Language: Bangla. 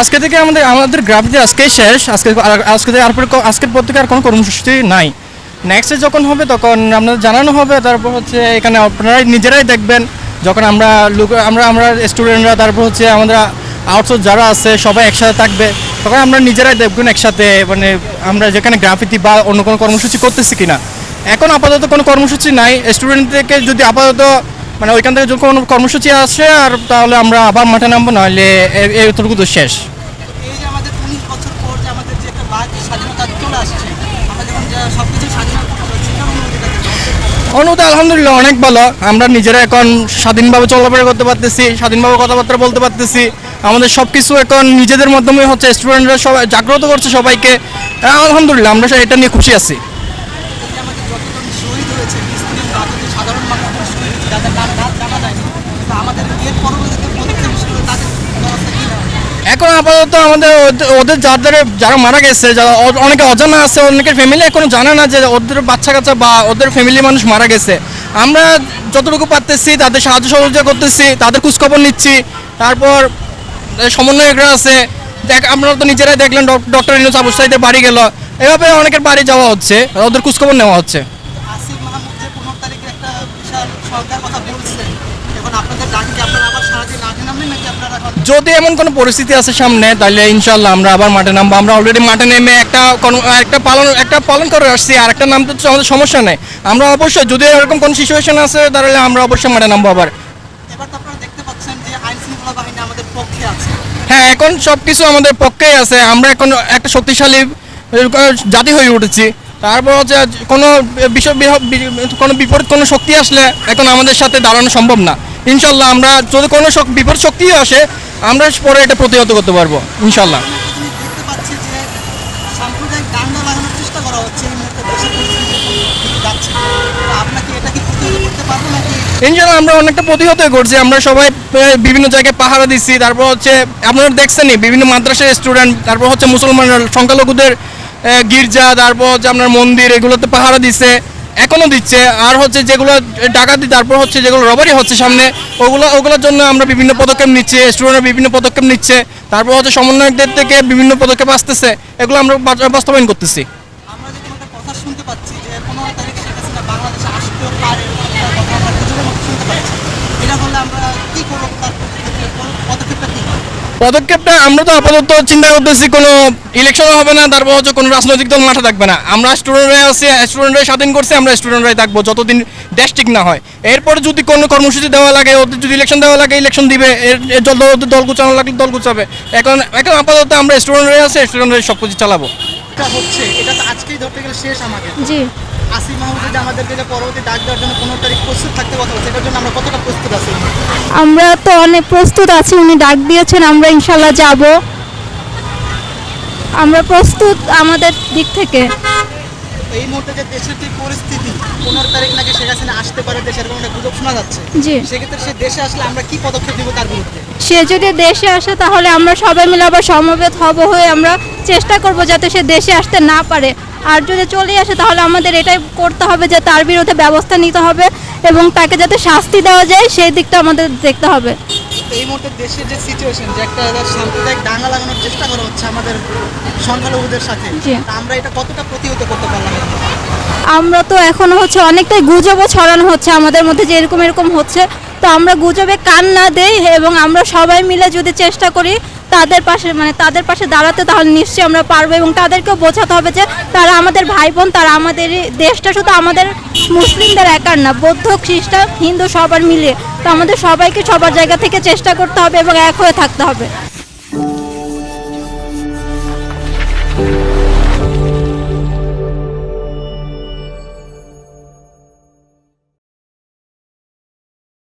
আজকে থেকে আমাদের আমাদের গ্রাফটি আজকে শেষ। আজকে আজকে থেকে আর আজকের পর থেকে আর কোনো কর্মসূচি নাই। নেক্সটে যখন হবে তখন আপনাদের জানানো হবে। তারপর হচ্ছে এখানে আপনারাই নিজেরাই দেখবেন। যখন আমরা লোক আমরা আমরা স্টুডেন্টরা তারপর হচ্ছে আমাদের আউটসোর্স যারা আছে, সবাই একসাথে থাকবে। তখন আমরা নিজেরাই দেখবেন একসাথে। মানে আমরা যেখানে গ্রাফিতি বা অন্য কোনো কর্মসূচি করতেছি কিনা। এখন আপাতত কোনো কর্মসূচি নাই। স্টুডেন্ট থেকে যদি আপাতত মানে ওইখান থেকে যদি কোনো কর্মসূচি আসে আর তাহলে আমরা আবার মাঠে নামবো নাহলে এতটুকু তো শেষ। যখন? অনুভূতি আলহামদুলিল্লাহ অনেক ভালো। আমরা নিজেরা এখন স্বাধীনভাবে চলাফেরা করতে পারতেছি স্বাধীনভাবে কথাবার্তা বলতে পারতেছি। আমাদের সব কিছু এখন নিজেদের মাধ্যমে হচ্ছে স্টুডেন্টরা সবাই জাগ্রত করছে সবাইকে। আলহামদুলিল্লাহ আমরা এটা নিয়ে খুশি আছি। এখন আপাতত আমাদের ওদের- যাদের যারা মারা গেছে যারা অনেকে অজানা আছে অনেকের ফ্যামিলি এখনও জানে না যে ওদের বাচ্চা কাচ্চা বা ওদের ফ্যামিলি মানুষ মারা গেছে। আমরা যতটুকু পারতেছি তাদের সাহায্য সহযোগিতা করতেছি তাদের খোঁজখবর নিচ্ছি। তারপর সমন্বয়করা আছে। দেখ আপনারা তো নিজেরাই দেখলেন ডক্টর ইনুস আবু সাইদের বাড়ি গেল। এভাবে অনেকের বাড়ি যাওয়া হচ্ছে ওদের খোঁজখবর নেওয়া হচ্ছে। যদি এমন কোনো পরিস্থিতি আছে সামনে তাহলে ইনশাল্লাহ আমরা আবার মাঠে নামবো। আমরা অলরেডি মাঠে নেমে একটা একটা পালন একটা পালন করে আসছি আর একটা নামতে আমাদের সমস্যা নেই। আমরা অবশ্যই যদি এরকম কোনো সিচুয়েশন আছে তাহলে আমরা অবশ্যই মাঠে নামবো আবার। হ্যাঁ এখন সব কিছু আমাদের পক্ষেই আছে। আমরা এখন একটা শক্তিশালী জাতি হয়ে উঠেছি। তারপর হচ্ছে কোনো বিষয় বিহ- কোনো বিপরীত কোনো শক্তি আসলে এখন আমাদের সাথে দাঁড়ানো সম্ভব না। ইনশাল্লাহ আমরা যদি কোনো বিপদ শক্তিও আসে, আমরা পরে এটা প্রতিহত করতে পারব, ইনশাল্লাহ। ইনশাল্লাহ আমরা অনেকটা প্রতিহত করছি, আমরা সবাই বিভিন্ন জায়গায় পাহারা দিচ্ছি, তারপর হচ্ছে, আপনারা দেখছেনই, বিভিন্ন মাদ্রাসার স্টুডেন্ট তারপর হচ্ছে মুসলমানরা সংখ্যালঘুদের গির্জা, তারপর হচ্ছে আপনার মন্দির, এগুলোতে পাহারা দিচ্ছে। এখনও দিচ্ছে। আর হচ্ছে যেগুলো ডাকাতি, তারপর হচ্ছে যেগুলো রবারি হচ্ছে সামনে, ওগুলো, ওগুলোর জন্য আমরা বিভিন্ন পদক্ষেপ নিচ্ছি স্টুডেন্টরা বিভিন্ন পদক্ষেপ নিচ্ছে, তারপর হচ্ছে সমন্বয়কদের থেকে বিভিন্ন পদক্ষেপ আসতেছে, এগুলো আমরা বাস্তবায়ন করতেছি। আমরা কী তার ক্ষেত্রে কোন পদক্ষেপটা কী হবে পদক্ষেপটা আমরা তো আপাতত চিন্তা করতেছি কোনো ইলেকশনও হবে না তারপর হচ্ছে কোনো রাজনৈতিক দল মাঠে থাকবে না। আমরা স্টুডেন্টরাই আছি স্টুডেন্টরাই স্বাধীন করছি আমরা স্টুডেন্টরাই থাকব যতদিন দেশ ঠিক না হয়। এরপরে যদি কোনো কর্মসূচি দেওয়া লাগে ওদের যদি ইলেকশন দেওয়া লাগে ইলেকশন দিবে এর এর দল ওদের দল গুছানো লাগলে দল গুছাবে। এখন এখন আপাতত আমরা স্টুডেন্টরাই আছি স্টুডেন্টরাই সব কিছু চালাবো হচ্ছে এটা তো আজকেই ধরতে গেলে শেষ আমাদের। জি। আসিফ মাহমুদ আমাদেরকে যে পরবর্তী ডাক দেওয়ার জন্য পনেরো তারিখ প্রস্তুত থাকতে কথা বলছে এটার জন্য আমরা কতটা প্রস্তুত আছি? আমরা তো অনেক প্রস্তুত আছি উনি ডাক দিয়েছেন আমরা ইনশাল্লাহ যাব। আমরা প্রস্তুত আমাদের দিক থেকে। এই মুহূর্তে যে দেশের যে পরিস্থিতি পনেরো তারিখ নাকি শেখ হাসিনা আসতে পারে দেশের কোনো গুজব শোনা যাচ্ছে জি। সেক্ষেত্রে সে দেশে আসলে আমরা কি পদক্ষেপ নিব তার বিরুদ্ধে? সে যদি দেশে আসে তাহলে আমরা সবাই মিলে আবার সমবেত হব হয়ে আমরা চেষ্টা করব যাতে সে দেশে আসতে না পারে। আর যদি চলে আসে তাহলে আমাদের এটাই করতে হবে যে তার বিরুদ্ধে ব্যবস্থা নিতে হবে এবং তাকে যাতে শাস্তি দেওয়া যায় সেই দিকটা আমাদের দেখতে হবে। এই মুহূর্তে দেশের যে সিচুয়েশন যে একটা সাম্প্রদায়িক দাঙ্গা লাগানোর চেষ্টা করা হচ্ছে আমাদের সংখ্যালঘুদের সাথে আমরা এটা কতটা প্রতিহত করতে পারলাম আমরা তো এখন হচ্ছে অনেকটাই গুজবও ছড়ানো হচ্ছে আমাদের মধ্যে যে এরকম এরকম হচ্ছে। তো আমরা গুজবে কান না দেই এবং আমরা সবাই মিলে যদি চেষ্টা করি তাদের পাশে মানে তাদের পাশে দাঁড়াতে তাহলে নিশ্চয়ই আমরা পারব এবং তাদেরকেও বোঝাতে হবে যে তারা আমাদের ভাই বোন, তারা আমাদের দেশটা শুধু আমাদের মুসলিমদের একার না, বৌদ্ধ, খ্রিস্টান, হিন্দু সবার মিলিয়ে। তো আমাদের সবাইকে সবার জায়গা থেকে চেষ্টা করতে হবে এবং এক হয়ে থাকতে হবে।